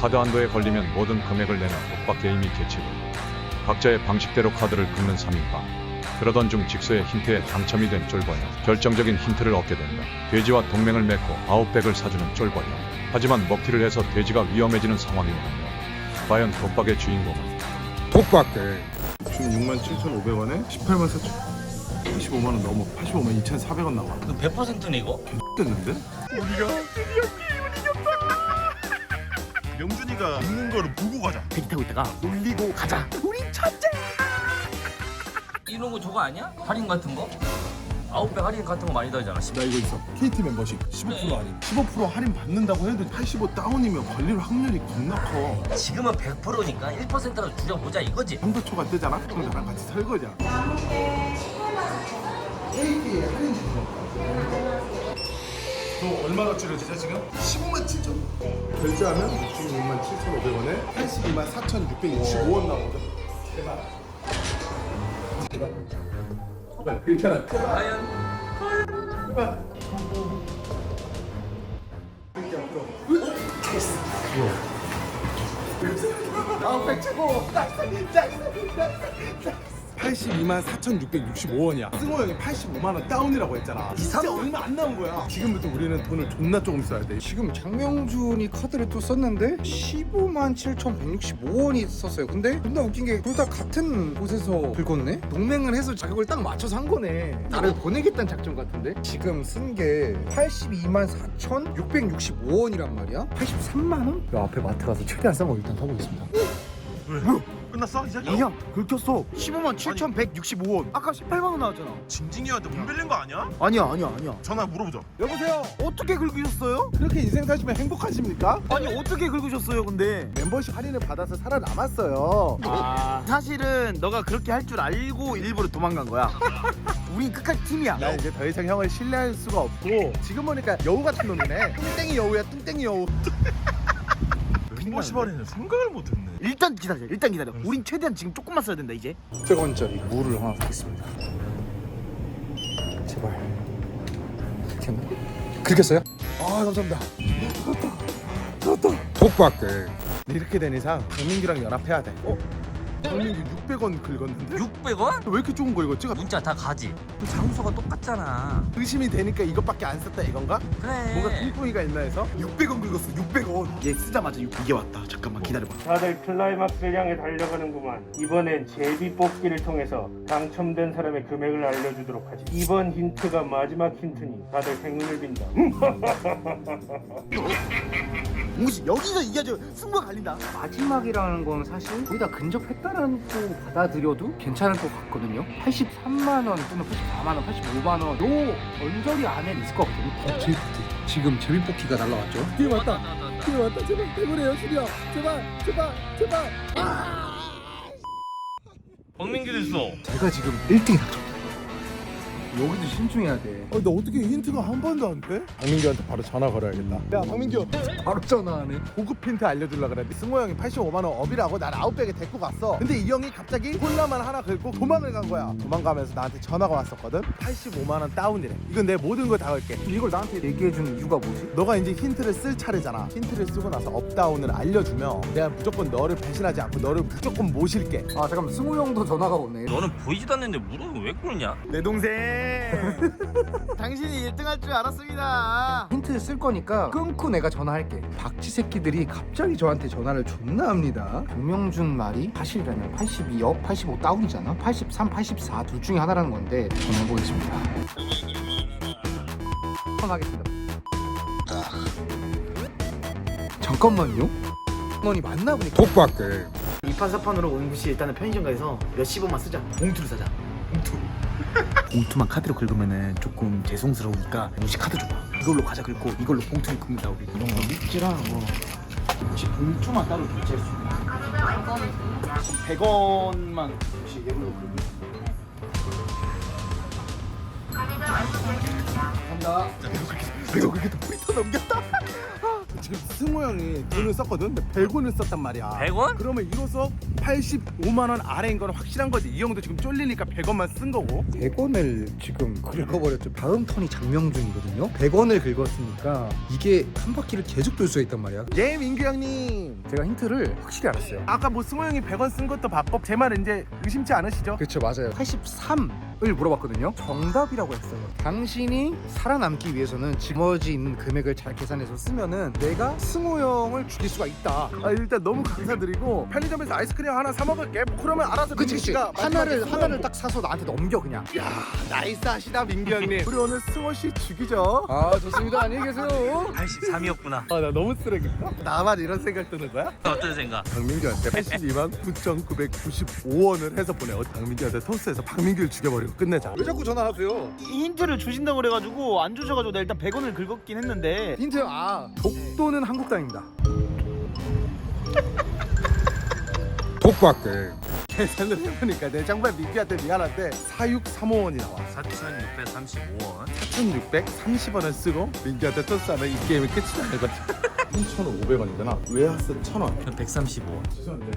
카드 한도에 걸리면 모든 금액을 내는 독박 게임이 개최고 각자의 방식대로 카드를 긁는 3인방. 그러던 중 직소의 힌트에 당첨이 된 쫄보형. 결정적인 힌트를 얻게 된다. 돼지와 동맹을 맺고 아웃백을 사주는 쫄보형. 하지만 먹튀를 해서 돼지가 위험해지는 상황이 오는다. 과연 독박의 주인공은? 독박들 16만 7,500원에 18만 4천. 85만 원 넘어. 85만 2,400원 나와. 그 100%네 이거? 됐는데? 명준이가 있는 거를 보고 가자. 대기 타고 있다가 놀리고 가자. 우리 천재. 이런 거 저거 아니야? 할인 같은 거? 아웃백 할인 같은 거 많이 다니잖아 나 이거 있어 KT 멤버십 15% 할인 15% 할인 받는다고 해도 85 다운이면 걸릴 확률이 겁나 커 지금은 100%니까 1%라도 줄여보자 이거지 한도초가 뜨잖아? 그럼 나랑 같이 설거지야 KT에 할인 주는 거 너 얼마나 줄여지자 지금? 15만 7천. 결제하면 66만 7,500원에 82만 4,665원 나오거든 제발 제발 제발 괜찮아. 과연 제발 아, 백 최고! 82만 4,665원이야. 승호 형이 85만 원 다운이라고 했잖아. 진짜 얼마 안 나온 거야. 지금부터 우리는 돈을 존나 조금 써야 돼. 지금 장명준이 카드를 또 썼는데 15만 7,165원이 썼어요. 근데 존나 웃긴 게 둘 다 같은 곳에서 긁었네? 동맹을 해서 자격을 딱 맞춰서 한 거네. 나를 보내겠다는 작전 같은데? 지금 쓴 게 82만 4,665원이란 말이야? 83만 원? 그 앞에 마트 가서 최대한 싼 거 일단 사보겠습니다. 왜? 끝났어 이제? 형 긁혔어. 15만 7,165원. 아까 18만 원 나왔잖아. 징징이한테 문 빌린 거 아니야? 아니야 아니야 아니야. 전화 물어보자. 여보세요? 어떻게 긁으셨어요? 그렇게 인생 사시면 행복하십니까? 아니 어떻게 긁으셨어요 근데? 멤버십 할인을 받아서 살아남았어요. 아 사실은 너가 그렇게 할 줄 알고 일부러 도망간 거야. 우린 끝까지 팀이야. 나 이제 더 이상 형을 신뢰할 수가 없고 지금 보니까 여우 같은 놈이네. 뚱땡이 여우야 뚱땡이 여우. 멤버십 할인을 생각을 못했네. 일단 기다려. 일단 기다려. 우린 최대한 지금 조금만 써야 된다 이제. 100원짜리 물을 하나 붓겠습니다. 제발. 됐나? 긁혔어요? 아 감사합니다. 독박들. 이렇게 된 이상 정민규랑 연합해야 돼. 어? 정민규 600원 긁었는데? 600원? 왜 이렇게 좋은 거 이거 찍어? 문자 다 가지 그 장소가 똑같잖아 의심이 되니까 이것밖에 안 썼다 이건가? 그래 뭔가 뚱뚱이가 있나 해서 600원 긁었어 600원 얘 쓰자마자 이게 왔다. 잠깐만 기다려봐. 다들 클라이막스를 향해 달려가는구만. 이번엔 제비 뽑기를 통해서 당첨된 사람의 금액을 알려주도록 하지. 이번 힌트가 마지막 힌트니 다들 행운을 빈다. 무시 여기서 이겨줘. 승부가 갈린다. 마지막이라는 건 사실 거의 다 근접했다 또 받아들여도 괜찮을 것 같거든요. 83만 원 또는 84만 원, 85만 원, 요 언저리 안에 있을 것 같거든요. 어, 제비뽑기. 지금 제비뽑기가 날라왔죠? 뒤에 왔다 뒤에 왔다 제발 대구래 여신이야 제발 제발 제발 박민규도 있어 제가 지금 1등이 당첨. 여기도 신중해야 돼. 어, 나 어떻게 힌트가 한 번도 안 돼? 박민규한테 바로 전화 걸어야겠다 야 박민규 바로 전화하네. 고급 힌트 알려주려 그래 승호 형이 85만 원 업이라고 난 아웃백에 데리고 갔어 근데 이 형이 갑자기 콜라만 하나 긁고 도망을 간 거야 도망가면서 나한테 전화가 왔었거든 85만 원 다운이래 이건 내 모든 걸 다 걸게 이걸 나한테 얘기해준 이유가 뭐지? 너가 이제 힌트를 쓸 차례잖아 힌트를 쓰고 나서 업다운을 알려주면 내가 무조건 너를 배신하지 않고 너를 무조건 모실게 아 잠깐만 승우 형도 전화가 오네. 너는 보이지도 않는데 물어보면 왜 그러냐 내 동생. 당신이 1등 할 줄 알았습니다. 힌트 쓸 거니까 끊고 내가 전화할게. 박쥐 새끼들이 갑자기 저한테 전화를 존나 합니다. 조명준 말이 사실이라면 82업, 85 다운이잖아. 83, 84 둘 중에 하나라는 건데 전화해보겠습니다. 전화하겠습니다. 잠깐만요. 원이 맞나 보네. 독박들. 2판 4판으로 오는 시 일단은 편의점 가서 몇십 원만 쓰자. 봉투를 사자. 봉투. 봉투만 카드로 긁으면은 조금 죄송스러우니까 혹시 카드 줘봐. 이걸로 과자 긁고 이걸로 봉투를 긁는다 우리. 이런 거 믹지랑 뭐 혹시 봉투만 따로 결제할 수 있나? 100원만 혹시 이걸로 긁고. 감사합니다. 이거 그렇게 포인트 넘겼다 지금 승호 형이 돈을 썼거든. 근데 100원을 썼단 말이야. 100원? 그러면 이로써 85만 원 아래인 거는 확실한 거지. 이 형도 지금 쫄리니까 100원만 쓴 거고. 100원을 지금 긁어버렸죠. 다음 턴이 장명준이거든요. 100원을 긁었으니까 이게 한 바퀴를 계속 돌 수가 있단 말이야. 예, 민규 형님. 제가 힌트를 확실히 알았어요. 아까 뭐 승호 형이 100원 쓴 것도 바법 제 말 이제 의심치 않으시죠? 그렇죠 맞아요 83 을 물어봤거든요 정답이라고 했어요 당신이 살아남기 위해서는 있는 금액을 잘 계산해서 쓰면은 내가 승호 형을 죽일 수가 있다 아, 일단 너무 감사드리고 편의점에서 아이스크림 하나 사 먹을게. 뭐 그러면 알아서 그치 민규 그치 씨가 마지막에 하나를 승호 하나를 형딱 사서 나한테 넘겨 그냥 야 나이스하시다 민규 형님. 우리 오늘 승호 씨 죽이죠. 아 좋습니다 안녕히 계세요 83이었구나. 아 나 너무 쓰레기다. 나만 이런 생각 드는 거야? 어떤 생각? 박민규한테 82만 9,995원을 해서 보내. 박민규한테 토스해서 박민규를 죽여버리고 끝내자. 왜 자꾸 전화하세요 힌트를 주신다고 그래가지고 안 주셔가지고 내가 일단 100원을 긁었긴 했는데 힌트 아 독도는 한국 땅입니다 독박들 계산을 해보니까 내 정말 민규한테 미안한데 4635원이 나와. 4,635원. 4,630원을 쓰고 민규한테 토스하면 이 게임이 끝이 나는 거지. 3,500원이잖아. 웨하스 1,000원. 135원. 죄송한데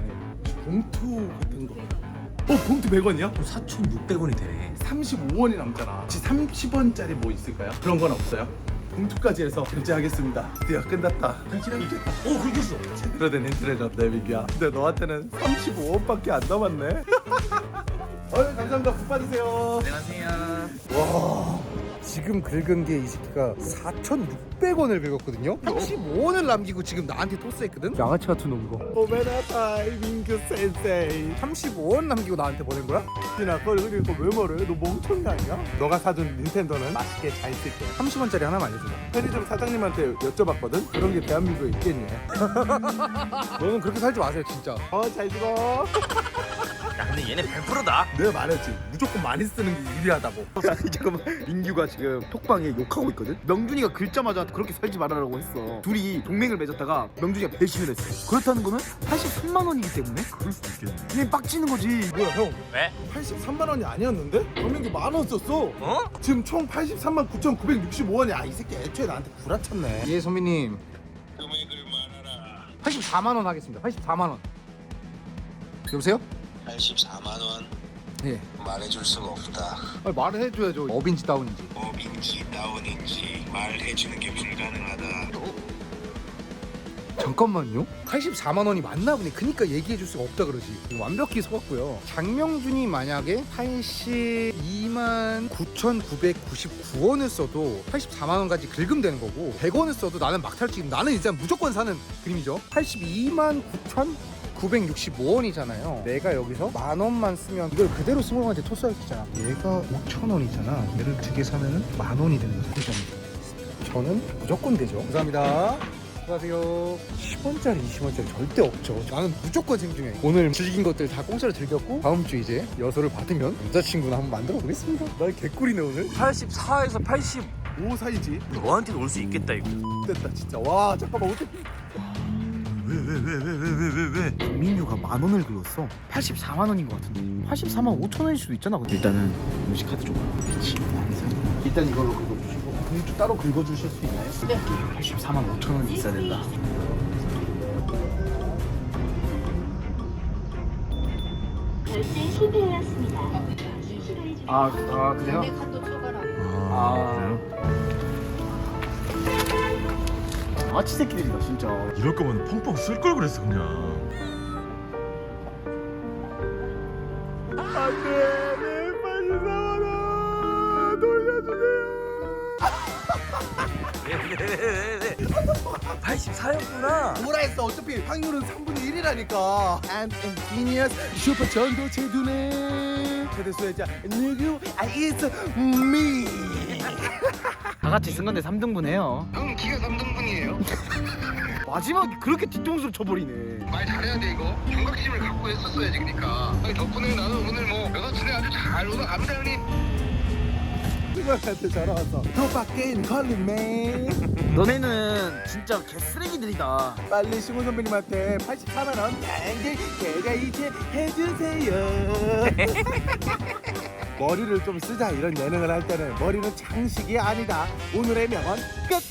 봉투 같은 거. 어 봉투 100원이야? 4,600원이 되네. 35원이 남잖아. 혹시 30원짜리 뭐 있을까요? 그런 건 없어요? 봉투까지 해서 결제하겠습니다. 드디어 끝났다. 당신은 이겼다. 오, 긁혔어. 제대로 된 힌트를 줬네 민규야. 근데 너한테는 35원밖에 안 남았네. 어이 감사합니다. 복 받으세요. 안녕하세요. 지금 긁은 게 이 새끼가 4,600원을 긁었거든요 85원을 남기고 지금 나한테 토스했거든 양아치 같은 놈이고 오메나타이 민규 센세이. 35원 남기고 나한테 보낸 거야? 진아 그걸 그리고 왜 뭐래? 너 멍청이 아니야? 너가 사준 닌텐도는 맛있게 잘 쓸게. 30원짜리 하나만 알려줘 편의점 사장님한테 여쭤봤거든. 그런 게 대한민국에 있겠니? 너는 그렇게 살지 마세요 진짜 어 잘 죽어. 야, 근데 얘네 100%다. 내가 말했지. 무조건 많이 쓰는 게 유리하다고. 잠깐만 민규가 지금 톡방에 욕하고 있거든 명준이가 긁자마자 그렇게 살지 말아라고 했어 둘이 동맹을 맺었다가 명준이가 배신을 했어 그렇다는 거는 83만 원이기 때문에 그럴 수도 있겠네. 그냥 빡치는 거지 뭐야 형? 왜? 83만 원이 아니었는데? 범인기 만원 썼어. 어? 지금 총 83만 9,965원이야. 아, 이 새끼 애초에 나한테 구라쳤네. 예 선배님 84만 원 하겠습니다 84만 원 여보세요? 84만 원. 예. 말해줄 수가 없다. 아니, 말을 해줘야죠. 업인지 다운인지. 업인지 다운인지 말해주는 게 불가능하다. 잠깐만요. 84만 원이 맞나 보네. 그니까 얘기해 줄 수가 없다 그러지. 완벽히 속았고요. 장명준이 만약에 82만 9,999원을 써도 84만 원까지 긁으면 되는 거고 100원을 써도 나는 막탈지 나는 일단 무조건 사는 그림이죠. 82만 9,965원이잖아요 내가 여기서 만 원만 쓰면 이걸 그대로 승호한테 토스할 수 있잖아 얘가 5천 원이잖아 얘를 두 개 사면은 만 원이 되는 거죠 저는 무조건 되죠 감사합니다 안녕하세요. 10원짜리, 20원짜리 절대 없죠. 나는 무조건 생중에 오늘 즐긴 것들 다 공짜로 즐겼고 다음 주 이제 여서를 받으면 남자친구나 한번 만들어 보겠습니다. 나 개꿀이네 오늘. 84에서 80. 5 사이지. 너한테도 올 수 있겠다, 이거. 됐다 진짜. 와 잠깐만 어떻게? 왜 왜 왜 왜 왜 왜 왜? 민규가 만 원을 긁었어 84만 원인 것 같은데 84만 5천 원일 수도 있잖아 일단은 음식 카드 줘봐 그치 일단 이걸로 긁어주시고 봉투 따로 긁어주실 수 있나요? 네 84만 5천 원이 있어야 된다 결제 실패하였습니다. 아, 아 그래요? 아 아 치 새끼들이다 진짜 이럴 거면 펑펑 쓸 걸 그랬어 그냥. 안돼 내 빨리 나와라 돌려주세요. 왜, 왜, 왜, 왜, 왜? 84였구나. 뭐라 했어? 어차피 확률은 3분의 1이라니까. And ingenious 슈퍼 전도체 두뇌 최대 수혜자 누구? 아 it's me. 다 같이 쓴 건데 3등분 해요 형 기가 3등분이에요. 마지막에 그렇게 뒤통수를 쳐버리네 말 잘해야 돼 이거. 경각심을 갖고 했었어야지 그러니까. 아니, 덕분에 나는 오늘 뭐 여사친에 아주 잘 오다 갑니다 형님. 누구한테 전화 왔어? 도박게임 걸리네. 너네는 진짜 개쓰레기들이다 빨리 신호 선배님한테 84만 원 땡길 제가 이제 해주세요. 머리를 좀 쓰자 이런 예능을 할 때는 머리는 장식이 아니다. 오늘의 명언 끝.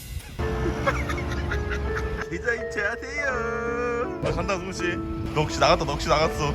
자세요 나 간다 승우 씨 너 혹시 나갔다 너 혹시 나갔어